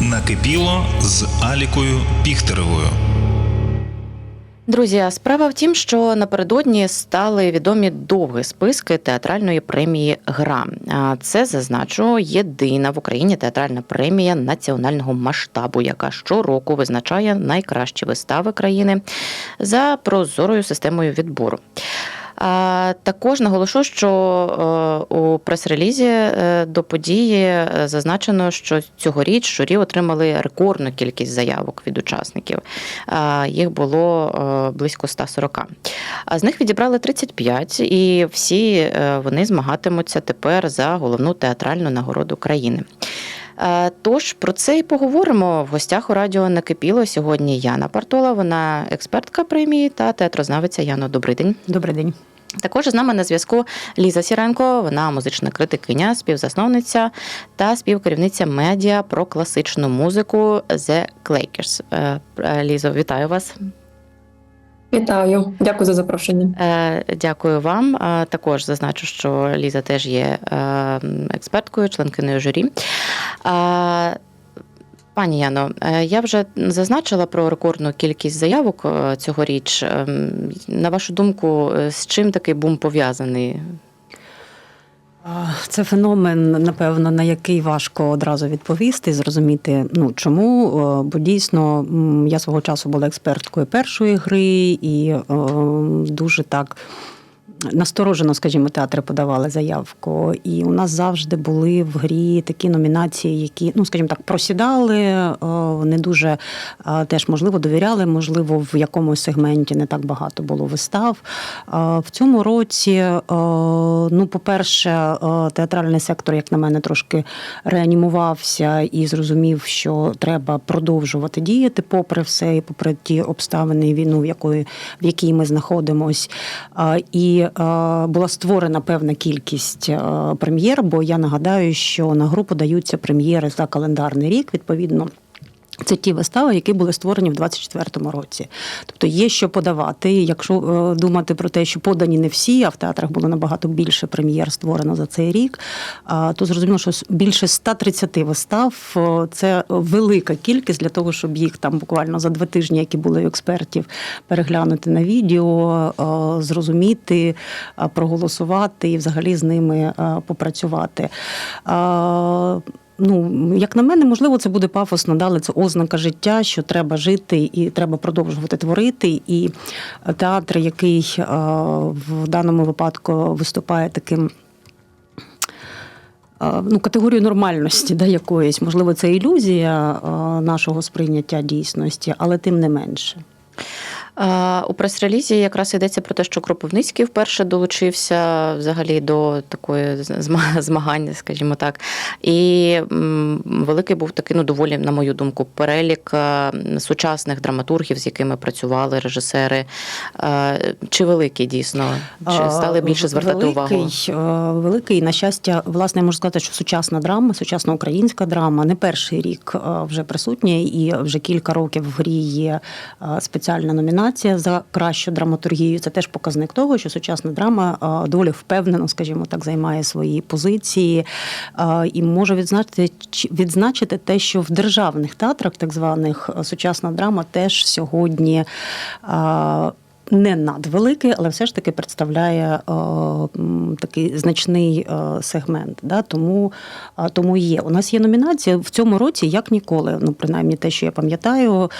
Накипіло з Алікою Піхтеревою. Друзі, справа в тім, що напередодні стали відомі довгі списки театральної премії Гра. Це зазначу єдина в Україні театральна премія національного масштабу, яка щороку визначає найкращі вистави країни за прозорою системою відбору. Також наголошу, що е, у прес-релізі е, до події е, зазначено, що цьогоріч журі отримали рекордну кількість заявок від учасників. Їх було близько 140. А з них відібрали 35, і всі вони змагатимуться тепер за головну театральну нагороду країни. Е, Тож про це і поговоримо. В гостях у радіо накипіло сьогодні Яна Партола. Вона експертка премії та театрознавиця. Яно, добрий день. Добрий день. Також з нами на зв'язку Ліза Сіренко, вона музична критикиня, співзасновниця та співкерівниця медіа про класичну музику The Clakers. Е, Лізо, вітаю вас. Вітаю, дякую за запрошення. Е, Дякую вам. Е, Також зазначу, що Ліза теж є е, експерткою, членкиною журі. Пані Яно, я вже зазначила про рекордну кількість заявок цьогоріч. Ем, На вашу думку, з чим такий бум пов'язаний? Це феномен, напевно, на який важко одразу відповісти, зрозуміти, ну чому. Е, Бо дійсно я свого часу була експерткою першої гри і е, дуже так. Насторожено, скажімо, театри подавали заявку, і у нас завжди були в грі такі номінації, які, ну скажімо так, просідали, не дуже е, теж можливо довіряли, можливо, в якомусь сегменті не так багато було вистав. Е, В цьому році, е, ну, по-перше, театральний сектор, як на мене, трошки реанімувався і зрозумів, що треба продовжувати діяти, попри все, і попри ті обставини війну, в якої в якій ми знаходимось. Е, І була створена певна кількість е, прем'єр, бо я нагадаю, що на групу даються прем'єри за календарний рік, відповідно. Це ті вистави, які були створені в 24-му році. Тобто є що подавати. Якщо е, думати про те, що подані не всі, а в театрах було набагато більше прем'єр створено за цей рік, то зрозуміло, що більше 130 вистав е, це велика кількість для того, щоб їх там буквально за два тижні, які були експертів, переглянути на відео, е, зрозуміти, проголосувати і взагалі з ними попрацювати. Ну, як на мене, можливо, це буде пафосно, але це ознака життя, що треба жити і треба продовжувати творити. І театр, який е, в даному випадку виступає таким. е, Ну, категорію нормальності да, якоїсь, можливо, це ілюзія е, нашого сприйняття дійсності, але тим не менше. У прес-релізі якраз йдеться про те, що Кропивницький вперше долучився взагалі до такої змагання, скажімо так. І великий був такий, ну доволі, на мою думку, перелік е, сучасних драматургів, з якими працювали режисери. Е, Чи великий дійсно? Чи стали більше звертати увагу? великий, е, Великий, на щастя, власне, я можу сказати, що сучасна драма, сучасна українська драма не перший рік вже присутня, і вже кілька років в грі є спеціальна номінація за кращу драматургію. Це теж показник того, що сучасна драма е, доволі впевнено, скажімо так, займає свої позиції е, і може відзначити чи- відзначити те, що в державних театрах, так званих, е, сучасна драма теж сьогодні. Не надвеликий, але все ж таки представляє е, такий значний е, сегмент. Да? Тому, е, тому є. У нас є номінація в цьому році, як ніколи. Ну, принаймні, те, що я пам'ятаю,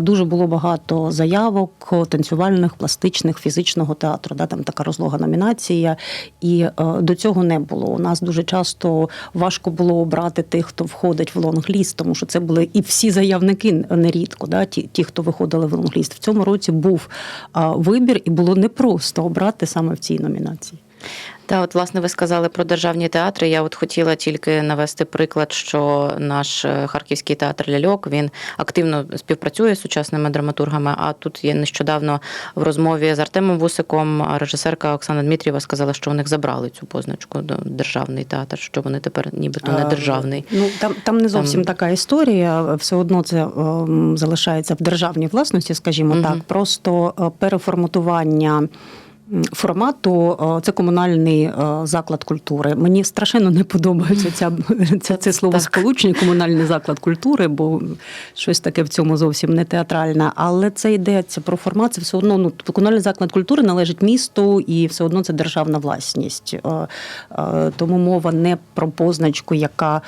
дуже було багато заявок танцювальних, пластичних, фізичного театру. Да? Там така розлога номінація. І до цього не було. У нас дуже часто важко було обрати тих, хто входить в лонгліст, тому що це були і всі заявники нерідко, да? ті, ті, хто виходили в лонгліст. В цьому році був вибір, і було непросто обрати саме в цій номінації. Та от власне ви сказали про державні театри. Я от хотіла тільки навести приклад, що наш е, харківський театр Ляльок він активно співпрацює з сучасними драматургами. А тут є нещодавно в розмові з Артемом Вусиком режисерка Оксана Дмитрієва сказала, що у них забрали цю позначку державний театр, що вони тепер нібито не А, державний. Ну там, там не зовсім Там- така історія. Все одно це ем, залишається в державній власності, скажімо Мгм. так. Просто е, переформатування. Формату. Е, Це комунальний е, заклад культури. Мені страшенно не подобається ця, це, це слово сполучення, комунальний заклад культури, бо щось таке в цьому зовсім не театральне. Але це йдеться про формат. Це все одно ну комунальний заклад культури належить місту, і все одно це державна власність. Е, Тому мова не про позначку, яка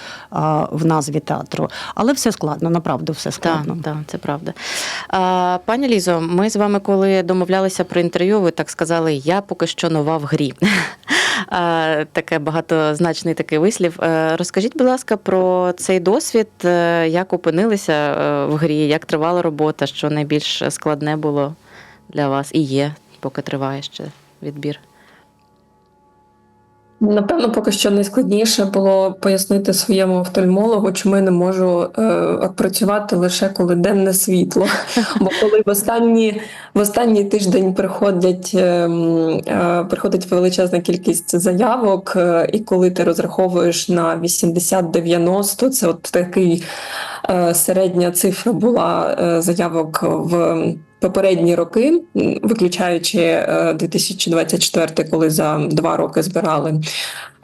в назві театру. Але все складно, направду все складно. так, це правда. Пані Лізо, ми з вами, коли домовлялися про інтерв'ю, ви так сказали, я поки що нова в грі. Таке багатозначний такий вислів. Е, Розкажіть, будь ласка, про цей досвід, е, як опинилися е, в грі, як тривала робота, що найбільш складне було для вас і є, поки триває ще відбір. Напевно, поки що найскладніше було пояснити своєму офтальмологу, чому я не можу е, працювати лише коли денне світло. Бо коли в останні в останній тиждень приходять е, е, приходить величезна кількість заявок, е, і коли ти розраховуєш на 80-90, це от такий е, середня цифра була е, заявок в попередні роки, виключаючи е, 2024, коли за два роки збирали.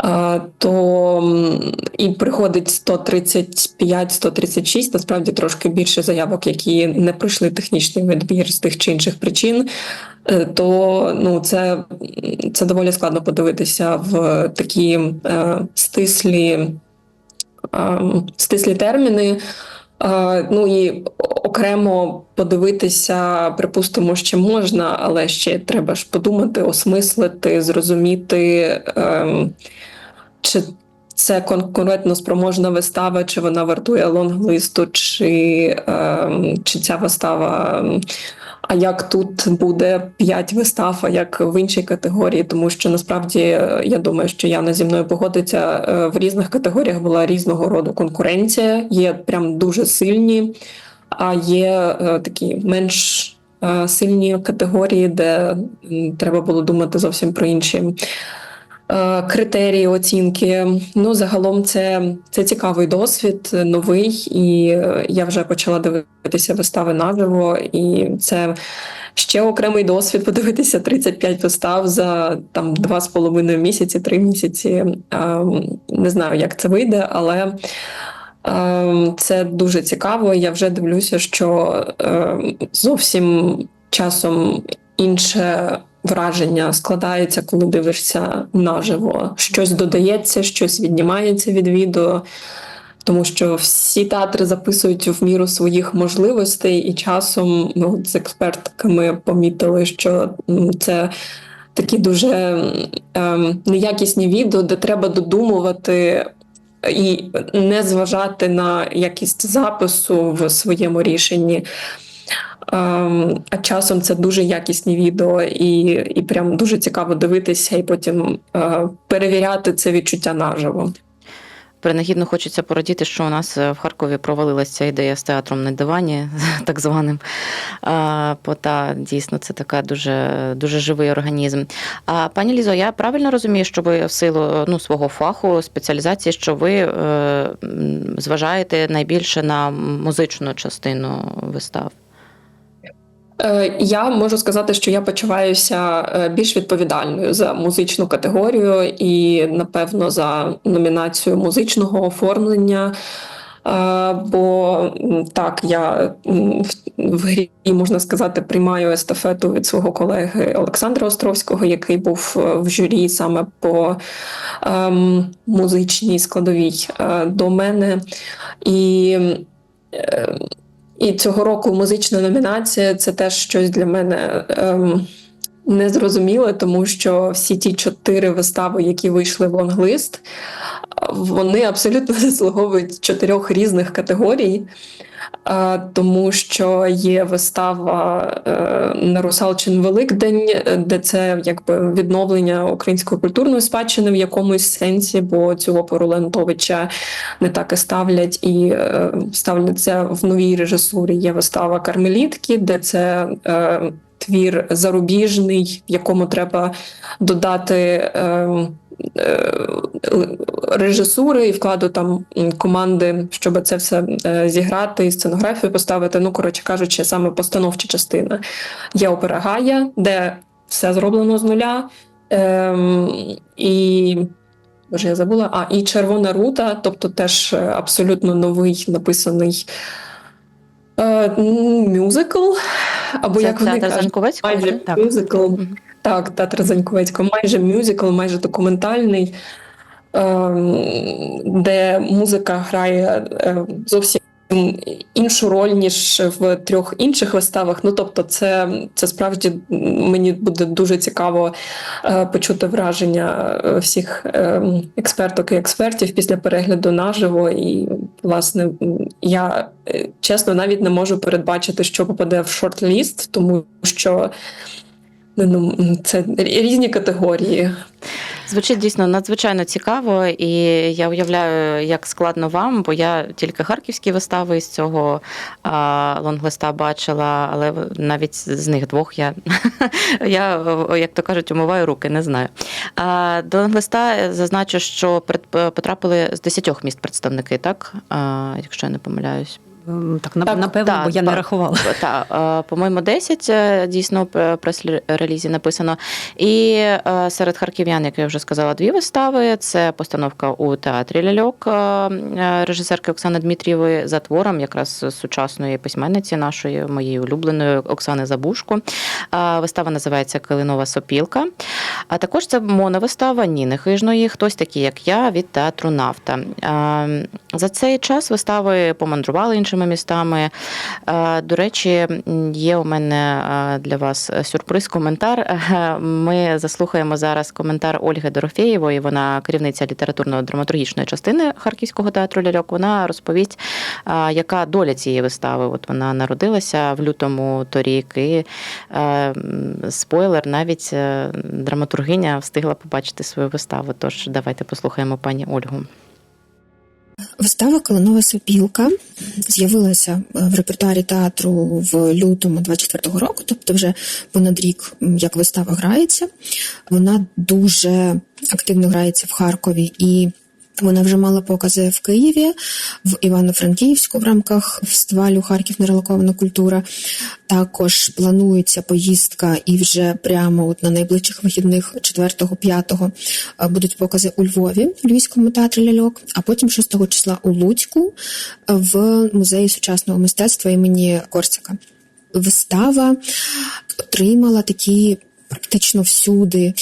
е, То і приходить 135-136, насправді трошки більше заявок, які не пройшли технічний відбір з тих чи інших причин. е, То ну це, це доволі складно подивитися в такі е, стислі, е, стислі терміни. Ну і окремо подивитися, припустимо, ще можна, але ще треба ж подумати, осмислити, зрозуміти, ем, чи це конкурентно спроможна вистава, чи вона вартує лонглисту, чи, ем, чи ця вистава. А як тут буде 5 вистав, а як в іншій категорії, тому що насправді е, я думаю, що Яна зі мною погодиться е, в різних категоріях була різного роду конкуренція. Є прям дуже сильні, а є е, такі менш сильні категорії, де треба було думати зовсім про інші критерії оцінки. Ну, загалом, це, це цікавий досвід, е, новий, і е, я вже почала дивитися вистави наживо, і це. Ще окремий досвід подивитися 35 вистав за там два з половиною місяці, три місяці. Ем, Не знаю, як це вийде, але ем, це дуже цікаво. Я вже дивлюся, що ем, зовсім часом інше враження складається, коли дивишся наживо. Щось додається, щось віднімається від відео. Тому що всі театри записують в міру своїх можливостей, і часом ми от з експертками помітили, що це такі дуже ем, неякісні відео, де треба додумувати і не зважати на якість запису в своєму рішенні. Ем, а часом це дуже якісні відео, і, і прям дуже цікаво дивитися, і потім е, перевіряти це відчуття наживо. Принагідно хочеться порадіти, що у нас е, в Харкові провалилася ця ідея з театром на дивані, так званим. Бо та дійсно це така дуже, дуже живий організм. А пані Лізо, я правильно розумію, що ви в силу ну, свого фаху, спеціалізації, що ви е, зважаєте найбільше на музичну частину вистав? Е, Я можу сказати, що я почуваюся е, більш відповідальною за музичну категорію і, напевно, за номінацію музичного оформлення. Е, Бо так, я в- грі, можна сказати, приймаю естафету від свого колеги Олександра Островського, який був в журі саме по ем, музичній складовій до мене. І е, і цього року музична номінація це теж щось для мене ем, незрозуміле, тому що всі ті чотири вистави, які вийшли в лонглист, вони абсолютно заслуговують чотирьох різних категорій. Тому що є вистава е, на Русалчин Великдень, е, де це якби відновлення української культурної спадщини в якомусь сенсі, бо цю оперу Леонтовича не так і ставлять, і е, ставлять це в новій режисурі. Є вистава Кармелітки, де це е, твір зарубіжний, в якому треба додати. Е, е, Режисури і вкладу там команди, щоб це все е, зіграти, і сценографію поставити. Ну, коротше кажучи, саме постановча частина. Є опера Гая, де все зроблено з нуля. Ем, і Боже, я забула. А, і Червона рута, тобто теж е, абсолютно новий написаний е, мюзикл. Або Це як вони кажуть, майже так. мюзикл. Так, театр Заньковецького, майже мюзикл, майже документальний, ем, де музика грає е, зовсім іншу роль, ніж в трьох інших виставах. Ну тобто, це, це справді мені буде дуже цікаво е, почути враження е, всіх е, експерток і експертів після перегляду наживо. І, власне, я чесно навіть не можу передбачити, що попаде в шорт-ліст, тому що. Ну, це різні категорії. Звучить дійсно надзвичайно цікаво, і я уявляю, як складно вам, бо я тільки харківські вистави з цього а, лонглиста бачила, але навіть з них двох я, я як то кажуть, умиваю руки, не знаю. А, до лонглиста зазначу, що потрапили з 10 міст представники, так? А, якщо я не помиляюсь. Ем, Так, Так, напевно, так, бо я не рахувала. Так, е, по-моєму, 10 е, дійсно в прес-релізі написано. І е, серед харків'ян, як я вже сказала, дві вистави. Це постановка у театрі Ляльок режисерки Оксани Дмитрієвої за твором якраз сучасної письменниці нашої, моєї улюбленої Оксани Забушко. Вистава називається Калинова сопілка. А також це моновистава Ніни Хижної, хтось такий, як я, від театру Нафта. Е, За цей час вистави помандрували іншими містами. Е, До речі, є у мене е, для вас сюрприз, коментар. Е, Ми заслухаємо зараз коментар Ольги Дорофєєвої. Вона керівниця літературно-драматургічної частини Харківського театру Ляльок. Вона розповість, е, яка доля цієї вистави. От вона народилася в лютому торік, і е, спойлер, навіть е, драматургиня встигла побачити свою виставу. Тож давайте послухаємо пані Ольгу. Вистава Калинова сопілка з'явилася е, в репертуарі театру в лютому 24-го року, тобто вже понад рік, як вистава грається. Вона дуже активно грається в Харкові і. Вона вже мала покази в Києві, в Івано-Франківську в рамках фестивалю Харків нерелокована культура. Також планується поїздка, і вже прямо от на найближчих вихідних 4-5 е, будуть покази у Львові, Львівському театрі ляльок, а потім 6 числа у Луцьку е, в музеї сучасного мистецтва імені Корсака. Вистава отримала такі практично всюди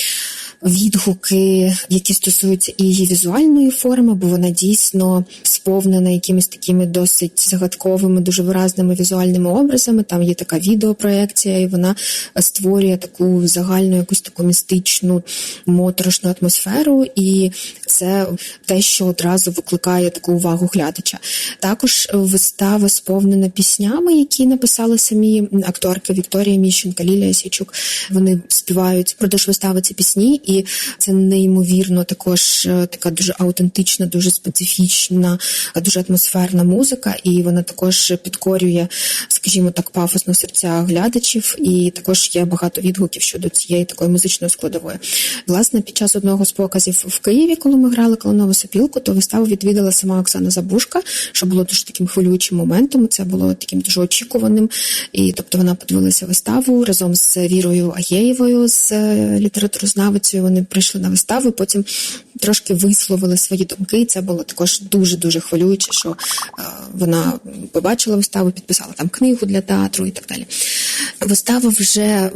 відгуки, які стосуються і її візуальної форми, бо вона дійсно сповнена якимись такими досить загадковими, дуже виразними візуальними образами. Там є така відеопроекція, і вона створює таку загальну, якусь таку містичну, моторошну атмосферу, і це те, що одразу викликає таку увагу глядача. Також вистава сповнена піснями, які написали самі акторки Вікторія Міщенка, Лілія Січук. Вони співають продовж вистави ці пісні, і це неймовірно також е, така дуже аутентична, дуже специфічна, дуже атмосферна музика, і вона також підкорює, скажімо так, пафосно серця глядачів. І також є багато відгуків щодо цієї такої музичної складової. Власне, під час одного з показів в Києві, коли ми грали колонову сопілку, то виставу відвідала сама Оксана Забушка, що було дуже таким хвилюючим моментом. Це було таким дуже очікуваним. І тобто вона подивилася виставу разом з Вірою Агєєвою, з е, літературознавицею. Вони прийшли на виставу, потім трошки висловили свої думки. Це було також дуже дуже хвилююче, що е, вона побачила виставу, підписала там книгу для театру і так далі. Вистава вже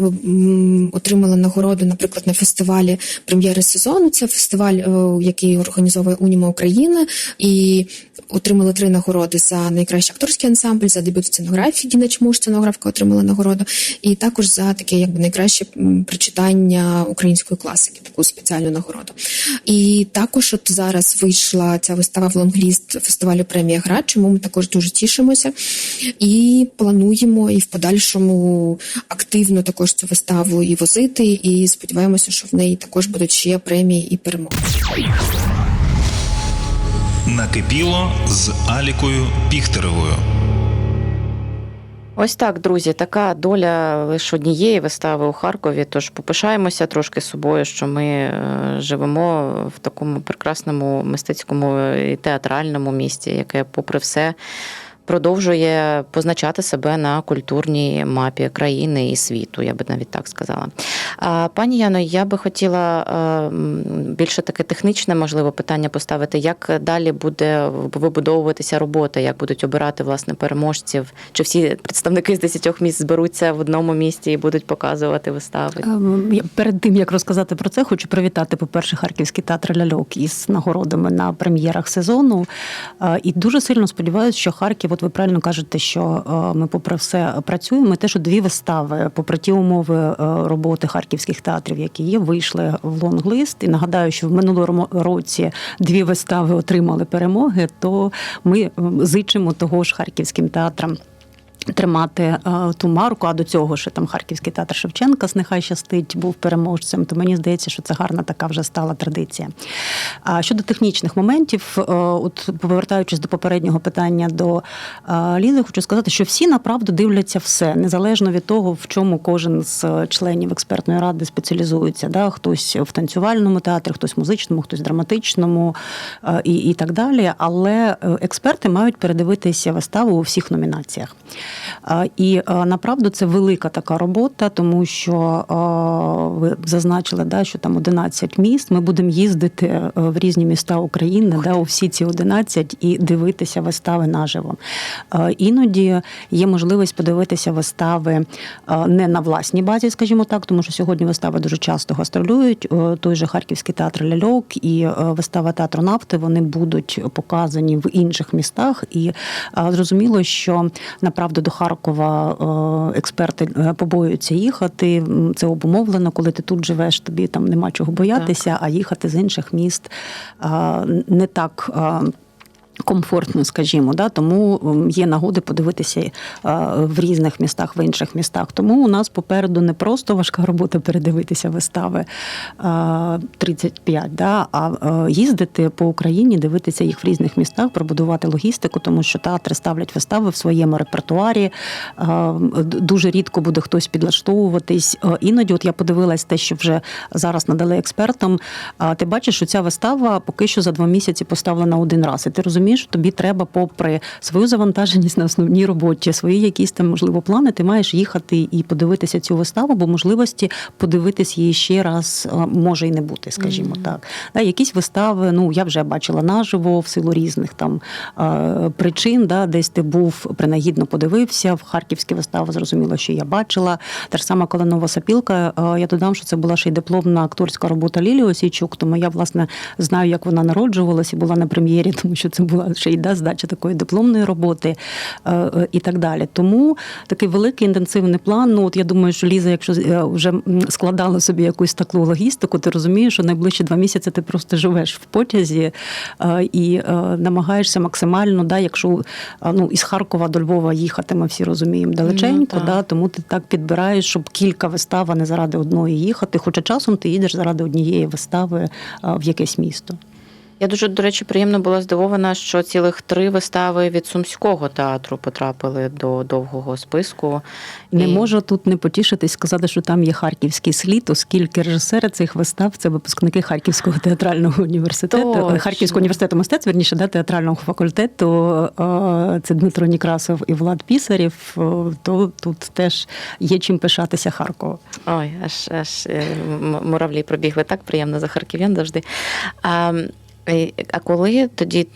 отримала нагороду, наприклад, на фестивалі прем'єри сезону. Це фестиваль, е, який організовує Уніма України, і отримала три нагороди за найкращий акторський ансамбль, за дебют сценографії. Діна Чмуш, сценографка, отримала нагороду, і також за таке, якби найкраще прочитання української класики, таку спеціальну нагороду. І також от зараз вийшла ця вистава в лонгліст фестивалю премія Гра, чому ми також дуже тішимося. І плануємо і в подальшому активно також цю виставу і возити. І сподіваємося, що в неї також будуть ще премії і перемоги. Накипіло з Алікою Піхтеревою. Ось так, друзі, така доля лише однієї вистави у Харкові. Тож попишаємося трошки собою, що ми е, живемо в такому прекрасному мистецькому і театральному місті, яке, попри все, продовжує позначати себе на культурній мапі країни і світу, я би навіть так сказала. Пані Яно, я би хотіла е, більше таке технічне, можливо, питання поставити. Як далі буде вибудовуватися робота, як будуть обирати власне переможців? Чи всі представники з десятьох міст зберуться в одному місті і будуть показувати вистави? Ем, Перед тим як розказати про це, хочу привітати, по-перше, Харківський театр ляльок із нагородами на прем'єрах сезону. Е, І дуже сильно сподіваюся, що Харків, от ви правильно кажете, що е, ми, попри все, працюємо. Те, що дві вистави, попри ті умови е, роботи харківських театрів, які є, вийшли в лонглист. І нагадаю, що в минулому році дві вистави отримали перемоги. То ми зичимо того ж харківським театрам. Тримати е, ту марку, а до цього ще там Харківський театр Шевченка, нехай щастить, був переможцем. То мені здається, що це гарна така вже стала традиція. А щодо технічних моментів, е, от повертаючись до попереднього питання до е, Лізи, хочу сказати, що всі направду дивляться все, незалежно від того, в чому кожен з членів експертної ради спеціалізується. Да? Хтось в танцювальному театрі, хтось в музичному, хтось в драматичному е, і, і так далі. Але експерти мають передивитися виставу у всіх номінаціях. Е, І е, направду це велика така робота, тому що е, ви зазначили, да, що там 11 міст. Ми будемо їздити в різні міста України, да, у всі ці 11 і дивитися вистави наживо. Іноді є можливість подивитися вистави не на власній базі, скажімо так, тому що сьогодні вистави дуже часто гастролюють. Той же Харківський театр ляльок і вистава театру нафти вони будуть показані в інших містах. І зрозуміло, що направду до Харкова е, експерти е, побоюються їхати. Це обумовлено, коли ти тут живеш, тобі там нема чого боятися, а їхати з інших міст не так. Е, Комфортно, скажімо, да, тому є нагоди подивитися е, в різних містах, в інших містах. Тому у нас попереду не просто важка робота передивитися вистави е, 35, да, а е, їздити по Україні, дивитися їх в різних містах, пробудувати логістику, тому що театри ставлять вистави в своєму репертуарі. Е, Дуже рідко буде хтось підлаштовуватись. Е, Іноді, от я подивилась те, що вже зараз надали експертам. Ти бачиш, що ця вистава поки що за два місяці поставлена один раз. І ти розумієш, що тобі треба, попри свою завантаженість на основній роботі, свої якісь там можливо плани, ти маєш їхати і подивитися цю виставу, бо можливості подивитись її ще раз може і не бути, скажімо Мгм. так. Да, якісь вистави, ну я вже бачила наживо в силу різних там причин, да, десь ти був принагідно подивився. В харківські вистави зрозуміло, що я бачила. Та ж сама Коленова Сапілка. Я додам, що це була ще й дипломна акторська робота Лілії Осійчук, тому я власне знаю, як вона народжувалася і була на прем'єрі, тому що це була ще й да, здача такої дипломної роботи е, е, і так далі. Тому такий великий інтенсивний план. Ну от я думаю, що Ліза, якщо е, вже складала собі якусь таку логістику, ти розумієш, що найближчі два місяці ти просто живеш в потязі і намагаєшся максимально, да, якщо ну із Харкова до Львова їхати, ми всі розуміємо далеченько, Ну, да, тому ти так підбираєш, щоб кілька вистав, а не заради одної їхати. Хоча часом ти їдеш заради однієї вистави в якесь місто. Я дуже, до речі, приємно була здивована, що цілих три вистави від сумського театру потрапили до довгого списку. Не І- можу тут не потішитись, сказати, що там є харківський слід, оскільки режисери цих вистав це випускники Харківського театрального університету, Точно. е, Харківського університету мистецтв, верніше, да, театрального факультету. е, Це Дмитро Нікрасов і Влад Пісарів. е, То тут теж є чим пишатися Харкову. Ой, аж аж муравлі пробігли так приємно за харків'ян завжди. А, а коли тоді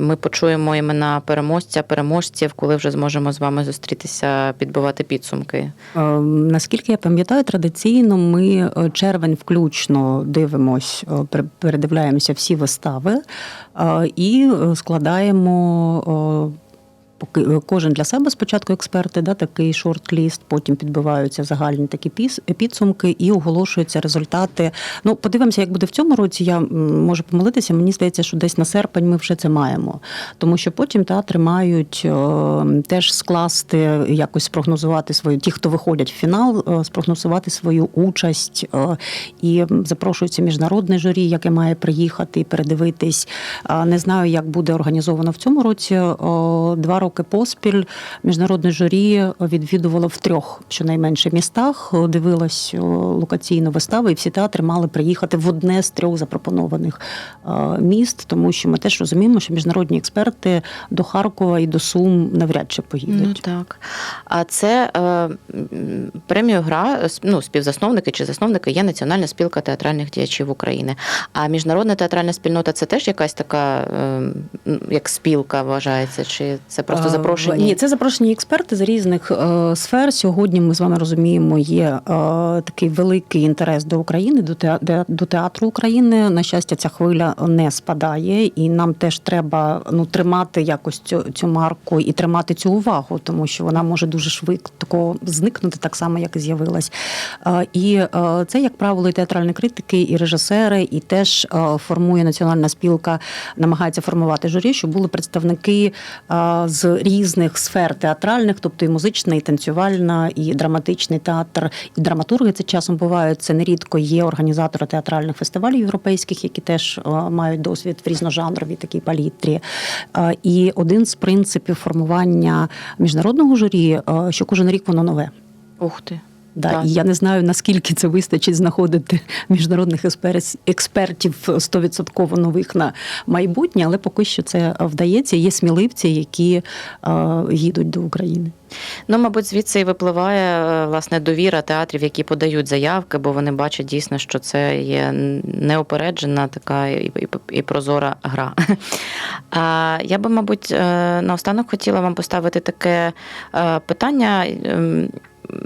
ми почуємо імена переможця, переможців, коли вже зможемо з вами зустрітися, підбивати підсумки? Е, Наскільки я пам'ятаю, традиційно ми е, червень включно дивимось, е, передивляємося всі вистави і складаємо. Е, е, кожен для себе спочатку експерти, да, такий шорт-ліст, потім підбиваються загальні такі піс- підсумки і оголошуються результати. Ну, подивимося, як буде в цьому році. Я можу помилитися. Мені здається, що десь на серпень ми вже це маємо. Тому що потім театри мають е, теж скласти, якось спрогнозувати свою, ті, хто виходять в фінал, е, спрогнозувати свою участь. е, І запрошується міжнародне журі, яке має приїхати і передивитись. Не знаю, як буде організовано в цьому році. Два роки роки поспіль міжнародне журі відвідувало в трьох щонайменше містах, дивилось о, локаційно вистави, і всі театри мали приїхати в одне з трьох запропонованих е, міст, тому що ми теж розуміємо, що міжнародні експерти до Харкова і до Сум навряд чи поїдуть. Ну так. А це е, премію гра ну, співзасновники чи засновники є Національна спілка театральних діячів України. А міжнародна театральна спільнота це теж якась така е, як спілка вважається, чи це просто Е, запрошені? Ні, це запрошені експерти з різних е, сфер. Сьогодні ми з вами розуміємо, є е, такий великий інтерес до України, до теа- до театру України. На щастя, ця хвиля не спадає, і нам теж треба ну тримати якось цю, цю марку і тримати цю увагу, тому що вона може дуже швидко зникнути, так само як і з'явилась. І це, як правило, і театральні критики, і режисери, і теж формує національна спілка, намагається формувати журі, щоб були представники е, різних сфер театральних, тобто і музична, і танцювальна, і драматичний театр, і драматурги це часом бувають. Це нерідко є організатори театральних фестивалів європейських, які теж е, мають досвід в різножанровій такій палітрі. Е, І один з принципів формування міжнародного журі, е, що кожен рік воно нове. Ух ти. Да, Так. і я не знаю, наскільки це вистачить знаходити міжнародних експертів 100% нових на майбутнє, але поки що це вдається. Є сміливці, які е, їдуть до України. Ну, мабуть, звідси і випливає е, власне довіра театрів, які подають заявки, бо вони бачать дійсно, що це є неопереджена така і, і, і прозора гра. А я би, мабуть, е, наостанок хотіла вам поставити таке питання.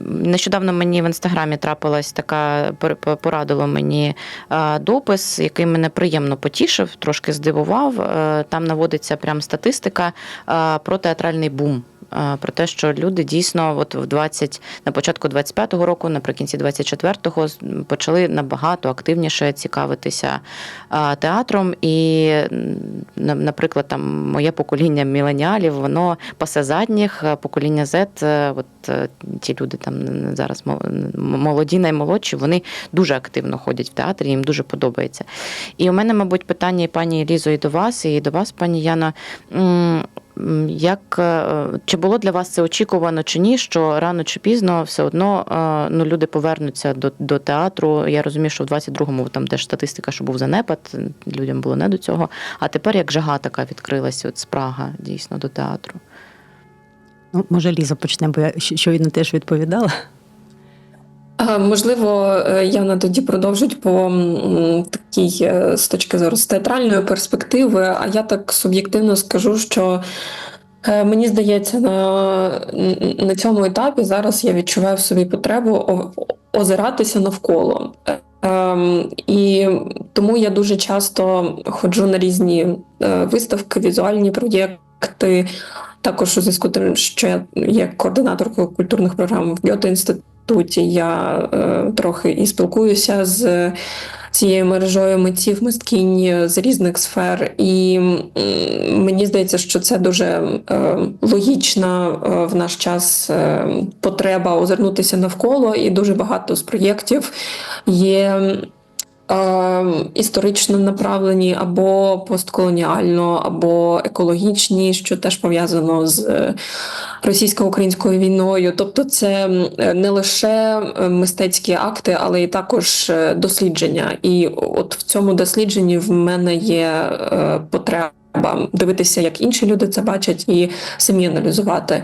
Нещодавно мені в інстаграмі трапилась така пор- пор- порадило мені е, допис, який мене приємно потішив, трошки здивував. Е, Там наводиться прям статистика е, про театральний бум. Про те, що люди дійсно, от в 20, на початку 25-го року, наприкінці 24-го, почали набагато активніше цікавитися театром. І, наприклад, там моє покоління міленіалів, воно пасе задніх, покоління Z, от ті люди там зараз молоді, наймолодші, вони дуже активно ходять в театр, їм дуже подобається. І у мене, мабуть, питання і пані Лізо, і до вас, і до вас, пані Яна. Як е, чи було для вас це очікувано чи ні? Що рано чи пізно все одно е, ну, люди повернуться до, до театру. Я розумію, що в 22-му там теж статистика, що був занепад, людям було не до цього. А тепер як жага така відкрилася, от спрага дійсно до театру. Ну, може, Ліза почне, бо я щойно теж відповідала. Можливо, е, Яна тоді продовжить по такій е, з точки зору з театральної перспективи. А я так суб'єктивно скажу, що е, мені здається, на, на цьому етапі зараз я відчуваю в собі потребу озиратися навколо. Ем, І тому я дуже часто ходжу на різні виставки, візуальні проєкти. Також у зв'язку тим, що я є координаторкою культурних програм в Гьоте інституті, я е, трохи і спілкуюся з цією мережою митців, мисткінь з різних сфер, і м, мені здається, що це дуже е, логічна е, в наш час е, потреба озирнутися навколо, і дуже багато з проєктів є. Е, Історично направлені або постколоніально, або екологічні, що теж пов'язано з е, російсько-українською війною. Тобто, це не лише е, мистецькі акти, але й також е, дослідження. І от в цьому дослідженні в мене є е, потреба. Дивитися, як інші люди це бачать, і самі аналізувати.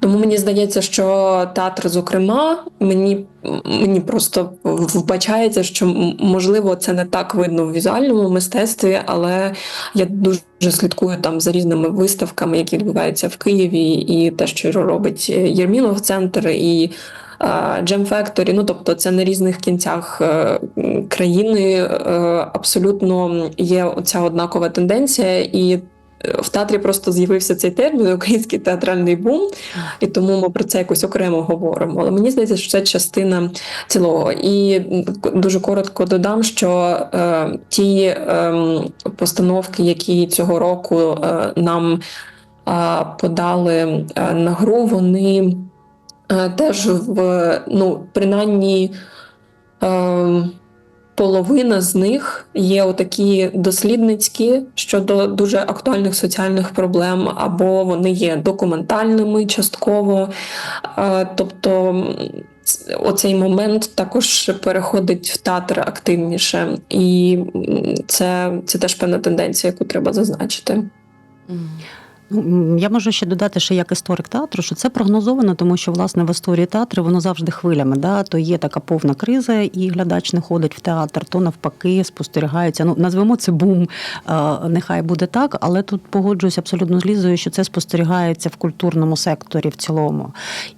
Тому мені здається, що театр, зокрема, мені, мені просто вбачається, що можливо це не так видно в візуальному мистецтві, але я дуже слідкую там за різними виставками, які відбуваються в Києві, і те, що робить Єрмілов центр і Джем Factory, ну тобто це на різних кінцях е, країни е, абсолютно є оця однакова тенденція, і е, в театрі просто з'явився цей термін український театральний бум, і тому ми про це якось окремо говоримо. Але мені здається, що це частина цілого. І дуже коротко додам, що е, ті е, постановки, які цього року е, нам е, подали е, на гру, вони теж в ну, принаймні. Е, половина з них є отакі дослідницькі щодо дуже актуальних соціальних проблем, або вони є документальними частково. Е, Тобто оцей момент також переходить в театр активніше, і це, це теж певна тенденція, яку треба зазначити. Ну, Я можу ще додати, що як історик театру, що це прогнозовано, тому що власне в історії театру воно завжди хвилями. Да? То є така повна криза, і глядач не ходить в театр, то навпаки спостерігається. Ну назвемо це бум, нехай буде так, але тут погоджуюсь абсолютно з Лізою, що це спостерігається в культурному секторі в цілому.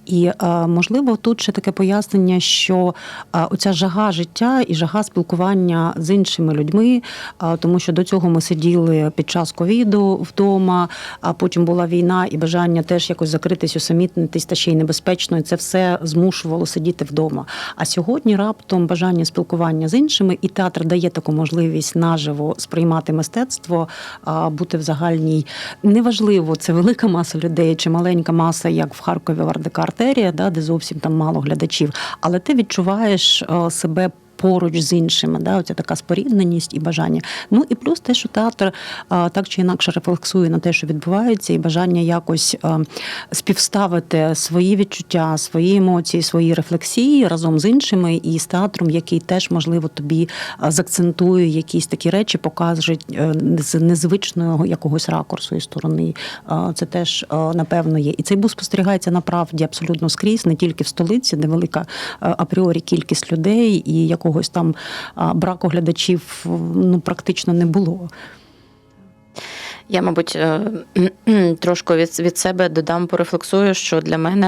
І можливо, тут ще таке пояснення, що оця жага життя і жага спілкування з іншими людьми, тому що до цього ми сиділи під час ковіду вдома, потім була війна і бажання теж якось закритись, усамітнитись та ще й небезпечно. І це все змушувало сидіти вдома. А сьогодні раптом бажання спілкування з іншими, і театр дає таку можливість наживо сприймати мистецтво, а, бути в загальній. Неважливо, це велика маса людей чи маленька маса, як в Харкові Вардика Артерія, да, де зовсім там мало глядачів, але ти відчуваєш себе. Поруч з іншими, да, оця така спорідненість і бажання. Ну і плюс те, що театр так чи інакше рефлексує на те, що відбувається, і бажання якось співставити свої відчуття, свої емоції, свої рефлексії разом з іншими, і з театром, який теж можливо тобі закцентує якісь такі речі, покаже з незвичного якогось ракурсу і сторони. Це теж напевно є. І цей бус спостерігається направді абсолютно скрізь, не тільки в столиці, де велика апріорі кількість людей і якогось там браку глядачів ну практично не було. Я, мабуть, е, трошки від, від себе додам, порефлексую, що для мене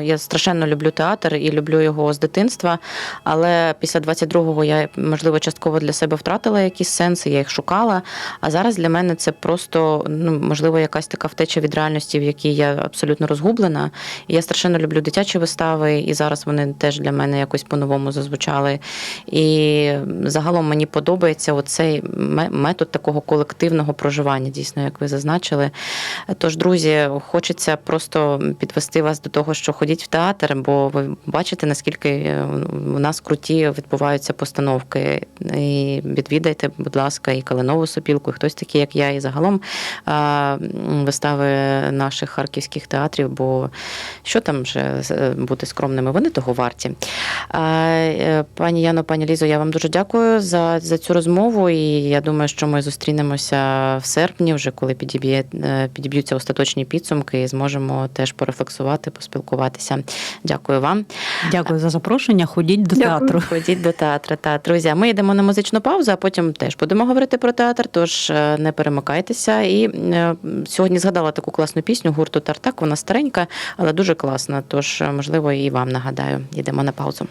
е, я страшенно люблю театр і люблю його з дитинства. Але після 22-го я, можливо, частково для себе втратила якісь сенси, я їх шукала. А зараз для мене це просто, ну, можливо, якась така втеча від реальності, в якій я абсолютно розгублена. Я страшенно люблю дитячі вистави, і зараз вони теж для мене якось по-новому зазвучали. І загалом мені подобається оцей ме- метод такого колективного проживання, дійсно, як ви зазначили. Тож, друзі, хочеться просто підвести вас до того, що ходіть в театр, бо ви бачите, наскільки е, у нас круті відбуваються постановки. І відвідайте, будь ласка, і Калинову сопілку, і хтось такий, як я, і загалом вистави наших харківських театрів, бо що там вже е, бути скромними, вони того варті. Е, Пані Яно, пані Лізо, я вам дуже дякую за, за цю розмову. І я думаю, що ми зустрінемося в серпні, вже коли підіб'є, е, підіб'ються остаточні підсумки, і зможемо теж порефлексувати, поспілкуватися. Дякую вам. Дякую за запрошення. Ходіть до Дякую. театру. Ходіть до театру. Та друзі, ми йдемо на музичну паузу, а потім теж будемо говорити про театр. Тож е, не перемикайтеся. І е, сьогодні згадала таку класну пісню гурту Тартак. Вона старенька, але дуже класна. Тож, можливо, і вам нагадаю. Йдемо на паузу.